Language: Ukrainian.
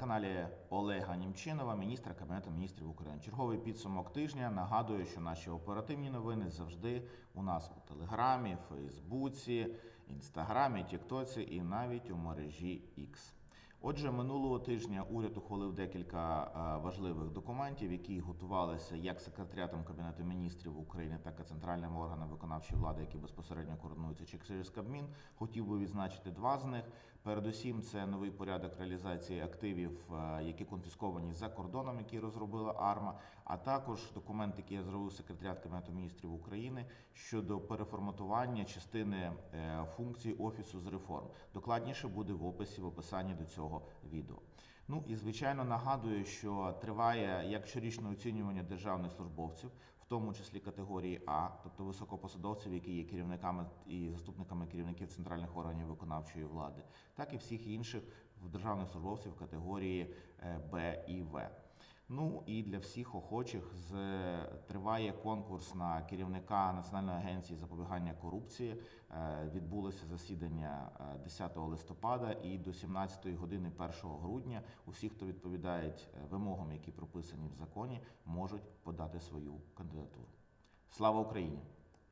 каналі Олега Німчинова, міністра Кабінету міністрів України. Черговий підсумок тижня. Нагадую, що наші оперативні новини завжди у нас у Телеграмі, Фейсбуці, Інстаграмі, Тіктоці і навіть у мережі X. Отже, минулого тижня уряд ухвалив декілька е, важливих документів, які готувалися як секретаріатом Кабінету міністрів України, так і центральним органам виконавчої влади, які безпосередньо координуються чи через Кабмін. Хотів би відзначити два з них. Передусім, це новий порядок реалізації активів, е, які конфісковані за кордоном, які розробила АРМА, а також документ, який я зробив секретаріат Кабінету міністрів України щодо переформатування частини е, функцій офісу з реформ. Докладніше буде в описі в описанні до цього відео. Ну і звичайно нагадую, що триває як щорічне оцінювання державних службовців, в тому числі категорії А, тобто високопосадовців, які є керівниками і заступниками керівників центральних органів виконавчої влади, так і всіх інших державних службовців категорії е, Б і В. Ну і для всіх охочих з триває конкурс на керівника Національної агенції запобігання корупції. Е, Відбулося засідання е, 10 листопада і до 17 години 1 грудня усі, хто відповідають е, вимогам, які прописані в законі, можуть подати свою кандидатуру. Слава Україні!